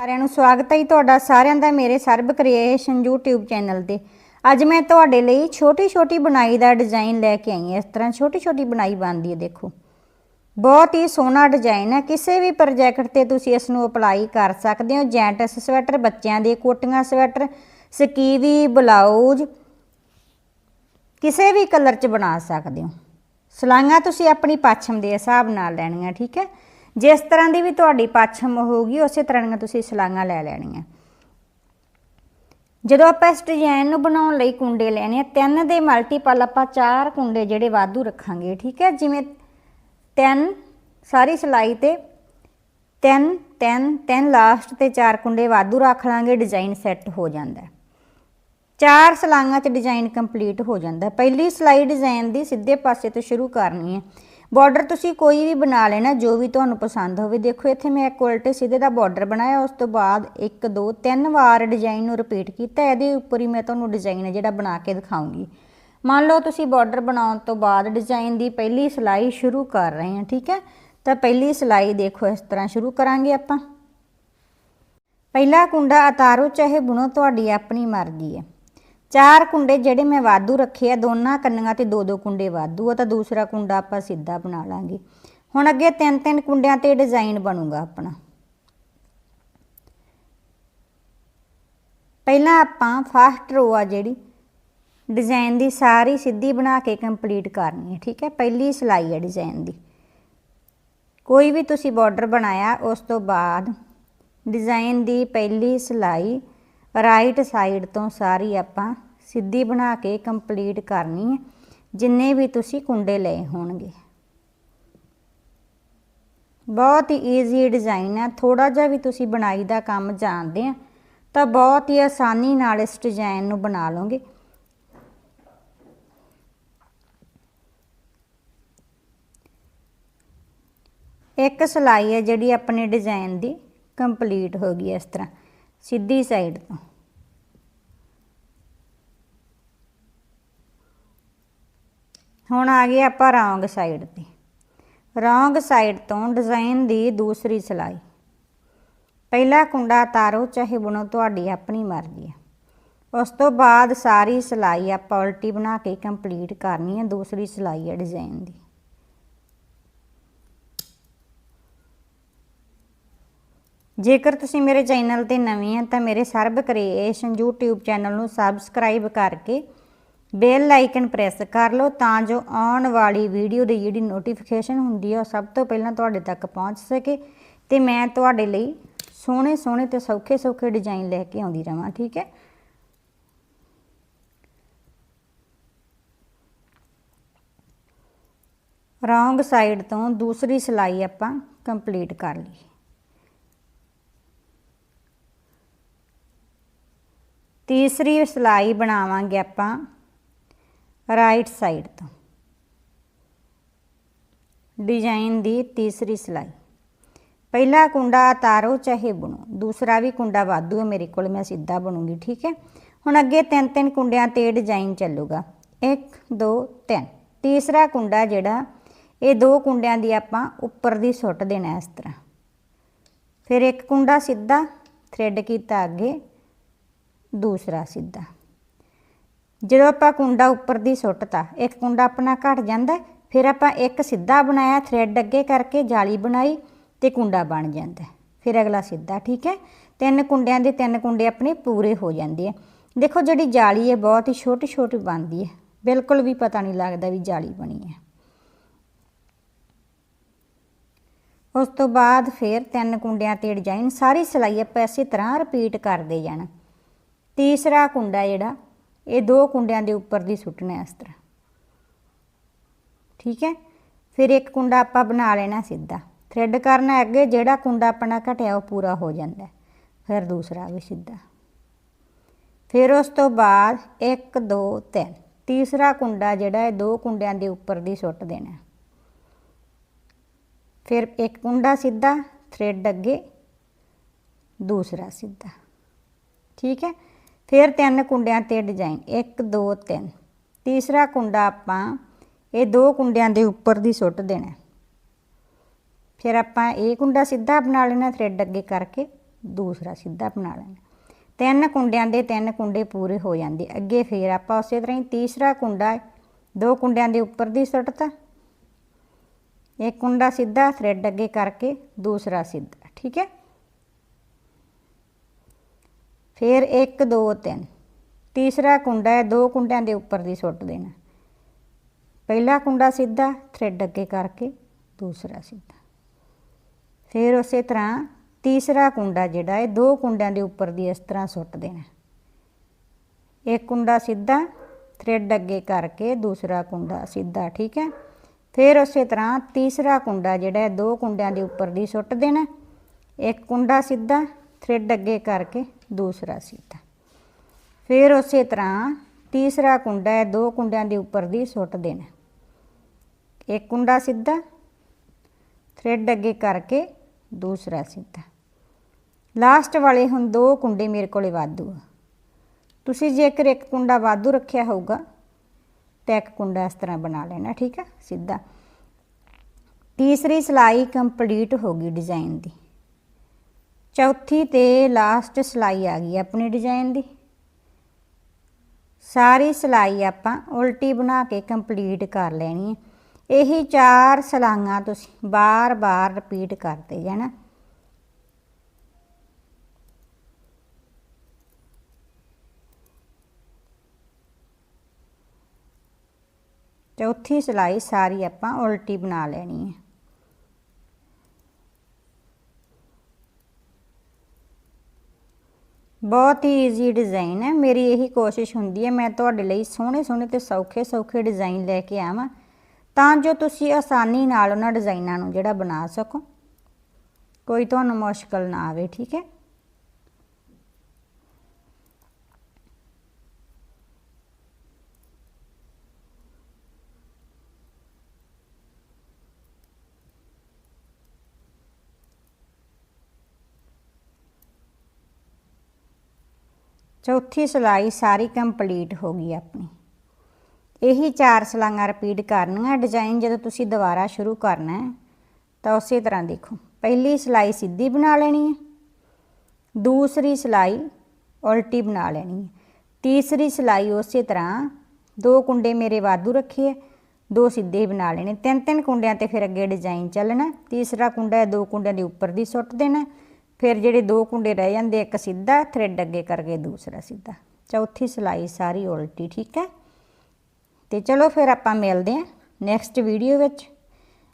ਸਾਰਿਆਂ ਨੂੰ ਸਵਾਗਤ ਹੈ ਜੀ ਤੁਹਾਡਾ ਸਾਰਿਆਂ ਦਾ ਮੇਰੇ ਸਰਬ ਕ੍ਰੀਏਸ਼ਨ YouTube ਚੈਨਲ ਤੇ। ਅੱਜ ਮੈਂ ਤੁਹਾਡੇ ਲਈ ਛੋਟੀ ਛੋਟੀ ਬੁਣਾਈ ਦਾ ਡਿਜ਼ਾਈਨ ਲੈ ਕੇ ਆਈ ਹਾਂ। ਇਸ ਤਰ੍ਹਾਂ ਛੋਟੀ ਛੋਟੀ ਬੁਣਾਈ ਬਣਦੀ ਹੈ, ਦੇਖੋ। ਬਹੁਤ ਹੀ ਸੋਹਣਾ ਡਿਜ਼ਾਈਨ ਹੈ। ਕਿਸੇ ਵੀ ਪ੍ਰੋਜੈਕਟ ਤੇ ਤੁਸੀਂ ਇਸ ਨੂੰ ਅਪਲਾਈ ਕਰ ਸਕਦੇ ਹੋ। ਜੈਂਟਸ ਸਵੈਟਰ, ਬੱਚਿਆਂ ਦੇ ਕੋਟੀਆਂ ਸਵੈਟਰ, ਸਕੀਵੀ, ਬਲਾਊਜ਼, ਕਿਸੇ ਵੀ ਕਲਰ 'ਚ ਬਣਾ ਸਕਦੇ ਹੋ। ਸਲਾਈਆਂ ਤੁਸੀਂ ਆਪਣੀ ਪਾਛਮ ਦੇ ਹਿਸਾਬ ਨਾਲ ਲੈਣੀਆਂ, ਠੀਕ ਹੈ? ਜਿਸ ਤਰ੍ਹਾਂ ਦੀ ਵੀ ਤੁਹਾਡੀ ਪਾਛਮ ਹੋਊਗੀ, ਉਸੇ ਤਰ੍ਹਾਂ ਦੀਆਂ ਤੁਸੀਂ ਸਲਾਈਆਂ ਲੈ ਲੈਣੀਆਂ। ਜਦੋਂ ਆਪਾਂ ਇਸ ਡਿਜ਼ਾਈਨ ਨੂੰ ਬਣਾਉਣ ਲਈ ਕੁੰਡੇ ਲੈਣੇ ਆ, ਤਿੰਨ ਦੇ ਮਲਟੀਪਲ ਆਪਾਂ ਚਾਰ ਕੁੰਡੇ ਜਿਹੜੇ ਵਾਧੂ ਰੱਖਾਂਗੇ, ਠੀਕ ਹੈ? ਜਿਵੇਂ ਤਿੰਨ, ਸਾਰੀ ਸਲਾਈ ਤੇ ਤਿੰਨ ਤਿੰਨ ਤਿੰਨ ਲਾਸਟ ਤੇ ਚਾਰ ਕੁੰਡੇ ਵਾਧੂ ਰੱਖ ਲਾਂਗੇ ਡਿਜ਼ਾਈਨ ਸੈੱਟ ਹੋ ਜਾਂਦਾ ਚਾਰ ਸਲਾਈਆਂ 'ਚ ਡਿਜ਼ਾਈਨ ਕੰਪਲੀਟ ਹੋ ਜਾਂਦਾ ਪਹਿਲੀ ਸਲਾਈ ਡਿਜ਼ਾਈਨ ਦੀ ਸਿੱਧੇ ਪਾਸੇ ਤੋਂ ਸ਼ੁਰੂ ਕਰਨੀ ਹੈ। ਬਾਰਡਰ ਤੁਸੀਂ ਕੋਈ ਵੀ ਬਣਾ ਲੈਣਾ, ਜੋ ਵੀ ਤੁਹਾਨੂੰ ਪਸੰਦ ਹੋਵੇ, ਦੇਖੋ ਇੱਥੇ ਮੈਂ ਇੱਕ ਉਲਟੇ ਸਿੱਧੇ ਦਾ ਬਾਰਡਰ ਬਣਾਇਆ, ਉਸ ਤੋਂ ਬਾਅਦ 1 2 3 ਵਾਰ ਡਿਜ਼ਾਈਨ ਨੂੰ ਰਿਪੀਟ ਕੀਤਾ, ਇਹਦੇ ਉੱਪਰ ਹੀ ਮੈਂ ਤੁਹਾਨੂੰ ਡਿਜ਼ਾਈਨ ਜਿਹੜਾ ਬਣਾ ਕੇ ਦਿਖਾਉਂਗੀ। ਮੰਨ ਲਓ ਤੁਸੀਂ ਬਾਰਡਰ ਬਣਾਉਣ ਤੋਂ ਬਾਅਦ ਡਿਜ਼ਾਈਨ ਦੀ ਪਹਿਲੀ ਸਿਲਾਈ ਸ਼ੁਰੂ ਕਰ ਰਹੇ ਹਾਂ, ਠੀਕ ਹੈ? ਤਾਂ ਪਹਿਲੀ ਸਿਲਾਈ ਦੇਖੋ ਇਸ ਤਰ੍ਹਾਂ ਸ਼ੁਰੂ ਕਰਾਂਗੇ ਆਪਾਂ। ਪਹਿਲਾ ਕੁੰਡਾ ਉਤਾਰੋ ਚਾਹੇ ਬੁਣੋ, ਤੁਹਾਡੀ ਆਪਣੀ ਮਰਜ਼ੀ ਹੈ। ਚਾਰ ਕੁੰਡੇ ਜਿਹੜੇ ਮੈਂ ਵਾਧੂ ਰੱਖੇ ਆ, ਦੋਨਾਂ ਕੰਨੀਆਂ ਤੇ ਦੋ ਦੋ ਕੁੰਡੇ ਵਾਧੂ ਆ, ਤਾਂ ਦੂਸਰਾ ਕੁੰਡਾ ਆਪਾਂ ਸਿੱਧਾ ਬਣਾ ਲਾਂਗੇ। ਹੁਣ ਅੱਗੇ ਤਿੰਨ ਤਿੰਨ ਕੁੰਡਿਆਂ ਤੇ ਡਿਜ਼ਾਈਨ ਬਣੂਗਾ ਆਪਣਾ। ਪਹਿਲਾਂ ਆਪਾਂ ਫਸਟ ਰੋ ਆ ਜਿਹੜੀ ਡਿਜ਼ਾਈਨ ਦੀ ਸਾਰੀ ਸਿੱਧੀ ਬਣਾ ਕੇ ਕੰਪਲੀਟ ਕਰਨੀ ਹੈ ਠੀਕ ਹੈ? ਪਹਿਲੀ ਸਿਲਾਈ ਹੈ ਡਿਜ਼ਾਈਨ ਦੀ। ਕੋਈ ਵੀ ਤੁਸੀਂ ਬਾਰਡਰ ਬਣਾਇਆ, ਉਸ ਤੋਂ ਬਾਅਦ ਡਿਜ਼ਾਈਨ ਦੀ ਪਹਿਲੀ ਸਿਲਾਈ ਰਾਈਟ ਸਾਈਡ ਤੋਂ ਸਾਰੀ ਆਪਾਂ ਸਿੱਧੀ ਬਣਾ ਕੇ ਕੰਪਲੀਟ ਕਰਨੀ ਹੈ। ਜਿੰਨੇ ਵੀ ਤੁਸੀਂ ਕੁੰਡੇ ਲਏ ਹੋਣਗੇ। ਬਹੁਤ ਹੀ ਈਜ਼ੀ ਡਿਜ਼ਾਈਨ ਹੈ। ਥੋੜਾ ਜਿਹਾ ਵੀ ਤੁਸੀਂ ਬਣਾਈ ਦਾ ਕੰਮ ਜਾਣਦੇ ਆ, ਤਾਂ ਬਹੁਤ ਹੀ ਆਸਾਨੀ ਨਾਲ ਇਸ ਡਿਜ਼ਾਈਨ ਨੂੰ ਬਣਾ ਲਓਗੇ। ਇੱਕ ਸਲਾਈ ਹੈ ਜਿਹੜੀ ਆਪਣੇ ਡਿਜ਼ਾਈਨ ਦੀ ਕੰਪਲੀਟ ਹੋ ਗਈ ਇਸ ਤਰ੍ਹਾਂ। ਸਿੱਧੀ ਸਾਈਡ ਤੋਂ। ਹੁਣ ਆ ਗਏ ਆਪਾਂ ਰੌਂਗ ਸਾਈਡ ਤੇ। ਰੌਂਗ ਸਾਈਡ ਤੋਂ ਡਿਜ਼ਾਈਨ ਦੀ ਦੂਸਰੀ ਸਲਾਈ। ਪਹਿਲਾ ਕੁੰਡਾ ਤਾਰੋ, ਚਾਹੇ ਬੁਣੋ, ਤੁਹਾਡੀ ਆਪਣੀ ਮਰਜ਼ੀ ਹੈ ਉਸ ਤੋਂ ਬਾਅਦ ਸਾਰੀ ਸਲਾਈ ਆਪਾਂ ਉਲਟੀ ਬਣਾ ਕੇ ਕੰਪਲੀਟ ਕਰਨੀ ਹੈ ਦੂਸਰੀ ਸਲਾਈ ਹੈ ਡਿਜ਼ਾਈਨ ਦੀ। ਜੇਕਰ ਤੁਸੀਂ ਮੇਰੇ ਚੈਨਲ ਤੇ ਨਵੇਂ ਆ ਤਾਂ ਮੇਰੇ ਸਰਬ ਕ੍ਰੀਏਸ਼ਨ YouTube ਚੈਨਲ ਨੂੰ ਸਬਸਕ੍ਰਾਈਬ ਕਰਕੇ ਬੈਲ ਆਈਕਨ ਪ੍ਰੈਸ ਕਰ ਲਓ ਤਾਂ ਜੋ ਆਉਣ ਵਾਲੀ ਵੀਡੀਓ ਦੀ ਜਿਹੜੀ ਨੋਟੀਫਿਕੇਸ਼ਨ ਹੁੰਦੀ ਹੈ ਉਹ ਸਭ ਤੋਂ ਪਹਿਲਾਂ ਤੁਹਾਡੇ ਤੱਕ ਪਹੁੰਚ ਸਕੇ ਤੇ ਮੈਂ ਤੁਹਾਡੇ ਲਈ ਸੋਹਣੇ ਸੋਹਣੇ ਤੇ ਸੌਖੇ ਸੌਖੇ ਡਿਜ਼ਾਈਨ ਲੈ ਕੇ ਆਉਂਦੀ ਰਵਾਂ, ਠੀਕ ਹੈ? ਰੌਂਗ ਸਾਈਡ ਤੋਂ ਦੂਸਰੀ ਸਿਲਾਈ ਆਪਾਂ ਕੰਪਲੀਟ ਕਰ ਲਈ। ਤੀਸਰੀ ਸਲਾਈ ਬਣਾਵਾਂਗੇ ਆਪਾਂ ਰਾਈਟ ਸਾਈਡ ਤੋਂ। ਡਿਜ਼ਾਈਨ ਦੀ ਤੀਸਰੀ ਸਲਾਈ। ਪਹਿਲਾ ਕੁੰਡਾ ਤਾਰੋ ਚਾਹੇ ਬੁਣੋ, ਦੂਸਰਾ ਵੀ ਕੁੰਡਾ ਵਾਧੂ ਹੈ ਮੇਰੇ ਕੋਲ, ਮੈਂ ਸਿੱਧਾ ਬਣੂੰਗੀ, ਠੀਕ ਹੈ? ਹੁਣ ਅੱਗੇ ਤਿੰਨ ਤਿੰਨ ਕੁੰਡਿਆਂ ਤੇ ਡਿਜ਼ਾਈਨ ਚੱਲੂਗਾ। 1 2 3 ਤੀਸਰਾ ਕੁੰਡਾ ਜਿਹੜਾ, ਇਹ ਦੋ ਕੁੰਡਿਆਂ ਦੀ ਆਪਾਂ ਉੱਪਰ ਦੀ ਸੁੱਟ ਦੇਣਾ ਇਸ ਤਰ੍ਹਾਂ। ਫਿਰ ਇੱਕ ਕੁੰਡਾ ਸਿੱਧਾ ਥ੍ਰੈਡ ਕੀਤਾ ਅੱਗੇ ਦੂਸਰਾ ਸਿੱਧਾ। ਜਦੋਂ ਆਪਾਂ ਕੁੰਡਾ ਉੱਪਰ ਦੀ ਸੁੱਟਤਾ, ਇੱਕ ਕੁੰਡਾ ਆਪਣਾ ਘਟ ਜਾਂਦਾ, ਫਿਰ ਆਪਾਂ ਇੱਕ ਸਿੱਧਾ ਬਣਾਇਆ ਥ੍ਰੈਡ ਅੱਗੇ ਕਰਕੇ ਜਾਲੀ ਬਣਾਈ ਤੇ ਕੁੰਡਾ ਬਣ ਜਾਂਦਾ। ਫਿਰ ਅਗਲਾ ਸਿੱਧਾ, ਠੀਕ ਹੈ? ਤਿੰਨ ਕੁੰਡਿਆਂ ਦੇ ਤਿੰਨ ਕੁੰਡੇ ਆਪਣੇ ਪੂਰੇ ਹੋ ਜਾਂਦੇ ਆ। ਦੇਖੋ ਜਿਹੜੀ ਜਾਲੀ ਹੈ, ਬਹੁਤ ਹੀ ਛੋਟੀ ਛੋਟੀ ਬਣਦੀ ਹੈ। ਬਿਲਕੁਲ ਵੀ ਪਤਾ ਨਹੀਂ ਲੱਗਦਾ ਵੀ ਜਾਲੀ ਬਣੀ ਹੈ। ਉਸ ਤੋਂ ਬਾਅਦ ਫਿਰ ਤਿੰਨ ਕੁੰਡਿਆਂ ਤੇ ਡਿਜ਼ਾਈਨ ਸਾਰੀ ਸਿਲਾਈ ਆਪਾਂ ਇਸੇ ਤਰ੍ਹਾਂ ਰਿਪੀਟ ਕਰਦੇ ਜਾਣਾ। ਤੀਸਰਾ ਕੁੰਡਾ ਜਿਹੜਾ, ਇਹ ਦੋ ਕੁੰਡਿਆਂ ਦੇ ਉੱਪਰ ਦੀ ਸੁੱਟਣਾ ਇਸ ਤਰ੍ਹਾਂ। ਠੀਕ ਹੈ? ਫਿਰ ਇੱਕ ਕੁੰਡਾ ਆਪਾਂ ਬਣਾ ਲੈਣਾ ਸਿੱਧਾ। ਥ੍ਰੈਡ ਕਰਨਾ ਅੱਗੇ, ਜਿਹੜਾ ਕੁੰਡਾ ਆਪਣਾ ਘਟਿਆ ਉਹ ਪੂਰਾ ਹੋ ਜਾਂਦਾ ਫਿਰ ਦੂਸਰਾ ਵੀ ਸਿੱਧਾ। ਫਿਰ ਉਸ ਤੋਂ ਬਾਅਦ 1 2 3 ਤੀਸਰਾ ਕੁੰਡਾ ਜਿਹੜਾ ਇਹ ਦੋ ਕੁੰਡਿਆਂ ਦੇ ਉੱਪਰ ਦੀ ਸੁੱਟ ਦੇਣਾ ਫਿਰ ਇੱਕ ਕੁੰਡਾ ਸਿੱਧਾ ਥ੍ਰੈਡ ਅੱਗੇ, ਦੂਸਰਾ ਸਿੱਧਾ। ਠੀਕ ਹੈ? ਫਿਰ ਤਿੰਨ ਕੁੰਡਿਆਂ ਤੇ ਡਿਜ਼ਾਈਨ 1 2 3 ਤੀਸਰਾ ਕੁੰਡਾ ਆਪਾਂ ਇਹ ਦੋ ਕੁੰਡਿਆਂ ਦੇ ਉੱਪਰ ਦੀ ਸੁੱਟ ਦੇਣਾ। ਫਿਰ ਆਪਾਂ ਇਹ ਕੁੰਡਾ ਸਿੱਧਾ ਬਣਾ ਲੈਣਾ ਥ੍ਰੈਡ ਅੱਗੇ ਕਰਕੇ ਦੂਸਰਾ ਸਿੱਧਾ ਬਣਾ ਲੈਣਾ। ਤਿੰਨ ਕੁੰਡਿਆਂ ਦੇ ਤਿੰਨ ਕੁੰਡੇ ਪੂਰੇ ਹੋ ਜਾਂਦੇ। ਅੱਗੇ ਫਿਰ ਆਪਾਂ ਉਸੇ ਤਰ੍ਹਾਂ ਹੀ ਤੀਸਰਾ ਕੁੰਡਾ, ਦੋ ਕੁੰਡਿਆਂ ਦੇ ਉੱਪਰ ਦੀ ਸੁੱਟਤਾ। ਇੱਕ ਕੁੰਡਾ ਸਿੱਧਾ ਥ੍ਰੈਡ ਅੱਗੇ ਕਰਕੇ ਦੂਸਰਾ ਸਿੱਧਾ, ਠੀਕ ਹੈ? ਫਿਰ 1 2 3 ਤੀਸਰਾ ਕੁੰਡਾ ਹੈ, ਦੋ ਕੁੰਡਿਆਂ ਦੇ ਉੱਪਰ ਦੀ ਸੁੱਟ ਦੇਣਾ। ਪਹਿਲਾ ਕੁੰਡਾ ਸਿੱਧਾ, ਥ੍ਰੈਡ ਅੱਗੇ ਕਰਕੇ ਦੂਸਰਾ ਸਿੱਧਾ। ਫਿਰ ਉਸੇ ਤਰ੍ਹਾਂ ਤੀਸਰਾ ਕੁੰਡਾ ਜਿਹੜਾ ਹੈ, ਦੋ ਕੁੰਡਿਆਂ ਦੇ ਉੱਪਰ ਦੀ ਇਸ ਤਰ੍ਹਾਂ ਸੁੱਟ ਦੇਣਾ। ਇੱਕ ਕੁੰਡਾ ਸਿੱਧਾ, ਥ੍ਰੈਡ ਅੱਗੇ ਕਰਕੇ ਦੂਸਰਾ ਕੁੰਡਾ ਸਿੱਧਾ, ਠੀਕ ਹੈ? ਫਿਰ ਉਸੇ ਤਰ੍ਹਾਂ ਤੀਸਰਾ ਕੁੰਡਾ ਜਿਹੜਾ ਹੈ, ਦੋ ਕੁੰਡਿਆਂ ਦੇ ਉੱਪਰ ਦੀ ਸੁੱਟ ਦੇਣਾ। ਇੱਕ ਕੁੰਡਾ ਸਿੱਧਾ, ਥ੍ਰੈਡ ਅੱਗੇ ਕਰਕੇ ਦੂਸਰਾ ਸੀਤਾ। ਫਿਰ ਉਸੇ ਤਰ੍ਹਾਂ ਤੀਸਰਾ ਕੁੰਡਾ ਹੈ, ਦੋ ਕੁੰਡਿਆਂ ਦੇ ਉੱਪਰ ਦੀ ਸੁੱਟ ਦੇਣਾ। ਇੱਕ ਕੁੰਡਾ ਸਿੱਧਾ ਥ੍ਰੈਡ ਅੱਗੇ ਕਰਕੇ ਦੂਸਰਾ ਸਿੱਧਾ। ਲਾਸਟ ਵਾਲੇ ਹੁਣ ਦੋ ਕੁੰਡੇ ਮੇਰੇ ਕੋਲੇ ਵਾਧੂ ਆ। ਤੁਸੀਂ ਜੇਕਰ ਇੱਕ ਕੁੰਡਾ ਵਾਧੂ ਰੱਖਿਆ ਹੋਊਗਾ, ਤਾਂ ਇੱਕ ਕੁੰਡਾ ਇਸ ਤਰ੍ਹਾਂ ਬਣਾ ਲੈਣਾ, ਠੀਕ ਆ? ਸਿੱਧਾ। ਤੀਸਰੀ ਸਿਲਾਈ ਕੰਪਲੀਟ ਹੋ ਗਈ ਡਿਜ਼ਾਈਨ ਦੀ। ਚੌਥੀ ਤੇ ਲਾਸਟ ਸਿਲਾਈ ਆ ਗਈ ਆਪਣੀ ਡਿਜ਼ਾਈਨ ਦੀ। ਸਾਰੀ ਸਿਲਾਈ ਆਪਾਂ ਉਲਟੀ ਬਣਾ ਕੇ ਕੰਪਲੀਟ ਕਰ ਲੈਣੀ ਹੈ। ਇਹੀ ਚਾਰ ਸਲਾਈਆਂ ਤੁਸੀਂ ਬਾਰ-ਬਾਰ ਰਿਪੀਟ ਕਰਦੇ ਜਾਣਾ। ਚੌਥੀ ਸਿਲਾਈ ਸਾਰੀ ਆਪਾਂ ਉਲਟੀ ਬਣਾ ਲੈਣੀ ਹੈ। ਬਹੁਤ ਹੀ ਈਜ਼ੀ ਡਿਜ਼ਾਈਨ ਹੈ। ਮੇਰੀ ਇਹੀ ਕੋਸ਼ਿਸ਼ ਹੁੰਦੀ ਹੈ, ਮੈਂ ਤੁਹਾਡੇ ਲਈ ਸੋਹਣੇ ਸੋਹਣੇ ਤੇ ਸੌਖੇ ਸੌਖੇ ਡਿਜ਼ਾਈਨ ਲੈ ਕੇ ਆਵਾਂ। ਤਾਂ ਜੋ ਤੁਸੀਂ ਆਸਾਨੀ ਨਾਲ ਉਹਨਾਂ ਡਿਜ਼ਾਈਨਾਂ ਨੂੰ ਜਿਹੜਾ ਬਣਾ ਸਕੋ। ਕੋਈ ਤੁਹਾਨੂੰ ਮੁਸ਼ਕਲ ਨਾ ਆਵੇ, ਠੀਕ ਹੈ? ਚੌਥੀ ਸਿਲਾਈ ਸਾਰੀ ਕੰਪਲੀਟ ਹੋ ਗਈ ਆਪਣੀ। ਇਹੀ ਚਾਰ ਸਲਾਈਆਂ ਰਿਪੀਟ ਕਰਨੀਆਂ ਡਿਜ਼ਾਈਨ ਜਦੋਂ ਤੁਸੀਂ ਦੁਬਾਰਾ ਸ਼ੁਰੂ ਕਰਨਾ ਹੈ, ਤਾਂ ਉਸੇ ਤਰ੍ਹਾਂ ਦੇਖੋ। ਪਹਿਲੀ ਸਿਲਾਈ ਸਿੱਧੀ ਬਣਾ ਲੈਣੀ ਹੈ, ਦੂਸਰੀ ਸਿਲਾਈ ਉਲਟੀ ਬਣਾ ਲੈਣੀ ਹੈ। ਤੀਸਰੀ ਸਿਲਾਈ ਉਸੇ ਤਰ੍ਹਾਂ, ਦੋ ਕੁੰਡੇ ਮੇਰੇ ਵਾਧੂ ਰੱਖੇ ਹੈ, ਦੋ ਸਿੱਧੇ ਹੀ ਬਣਾ ਲੈਣੇ। ਤਿੰਨ ਤਿੰਨ ਕੁੰਡਿਆਂ ਤੇ ਫਿਰ ਅੱਗੇ ਡਿਜ਼ਾਈਨ ਚੱਲਣਾ ਤੀਸਰਾ ਕੁੰਡਾ ਦੋ ਕੁੰਡਿਆਂ ਦੇ ਉੱਪਰ ਦੀ ਸੁੱਟ ਦੇਣਾ ਫਿਰ ਜਿਹੜੇ ਦੋ ਕੁੰਡੇ ਰਹਿ ਜਾਂਦੇ, ਇੱਕ ਸਿੱਧਾ ਥ੍ਰੈਡ ਅੱਗੇ ਕਰਕੇ ਦੂਸਰਾ ਸਿੱਧਾ। ਚੌਥੀ ਸਿਲਾਈ ਸਾਰੀ ਉਲਟੀ, ਠੀਕ ਹੈ? ਤੇ ਚਲੋ ਫਿਰ ਆਪਾਂ ਮਿਲਦੇ ਹਾਂ ਨੈਕਸਟ ਵੀਡੀਓ ਵਿੱਚ।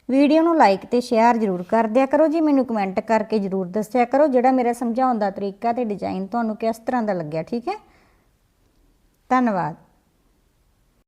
ਵੀਡੀਓ ਨੂੰ ਲਾਈਕ ਤੇ ਸ਼ੇਅਰ ਜ਼ਰੂਰ ਕਰ ਦਿਆ ਕਰੋ ਜੀ। ਮੈਨੂੰ ਕਮੈਂਟ ਕਰਕੇ ਜ਼ਰੂਰ ਦੱਸਿਆ ਕਰੋ ਜਿਹੜਾ ਮੇਰਾ ਸਮਝਾਉਣ ਦਾ ਤਰੀਕਾ ਤੇ ਡਿਜ਼ਾਈਨ ਤੁਹਾਨੂੰ ਕਿਸ ਤਰ੍ਹਾਂ ਦਾ ਲੱਗਿਆ, ਠੀਕ ਹੈ? ਧੰਨਵਾਦ।